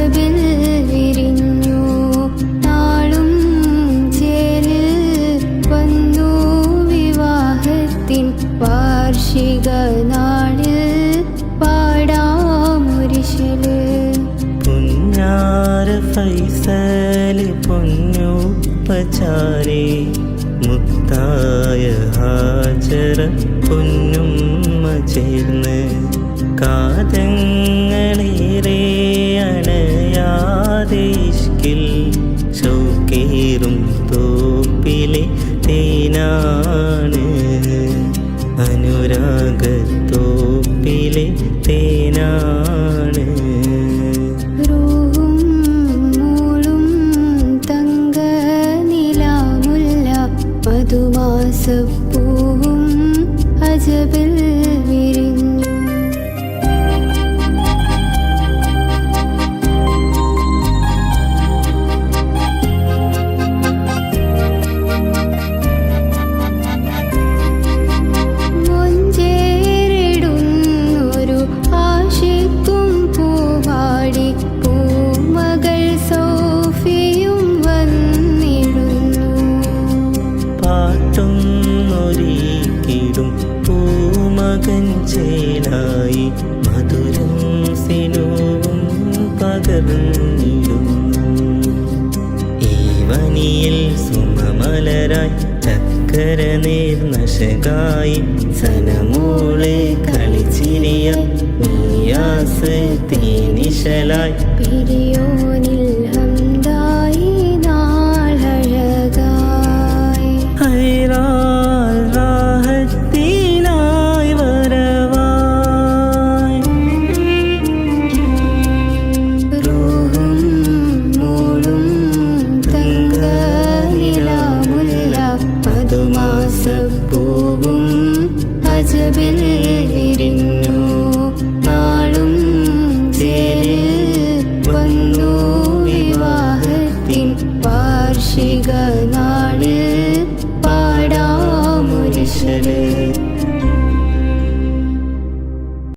കസബിൽ വിരിഞ്ഞു നാളും ചേരിൽ വന്നു വിവാഹത്തിൻ വാർഷിക നാളിൽ പാടാമുരിശൽ. പുന്നാര ഫൈസൽ പൊന്നു പചാരേ മുക്തായ ഹാജര പൊന്നും ചേർന്ന് കാതങ്ങ ഇഷ്കിൽ ഷൗക്കേറും തോപ്പിലെ തേനാണ്. തേനാണ്. മൂളും തങ്ക നിലാമുല്ല മധുമാസപ്പൂവും അജബിൽ പൂമകൻ ചേലായി മധുരം സിനുവും പകർന്നിടുന്നു. ഈ വനിയിൽ സുമമലരായി ചക്കര നേർനശകായി സനമോളെ കളിച്ചിരിയ നീയാസ് തീനിശലായി. പിരിയോനിൽ മധുമാസപ്പൂവും അജബിൽ വിരിഞ്ഞു നാളും ചേരിൽ വന്നു വിവാഹത്തിൻ വാർഷിക നാളിൽ പാടാമുരിശര്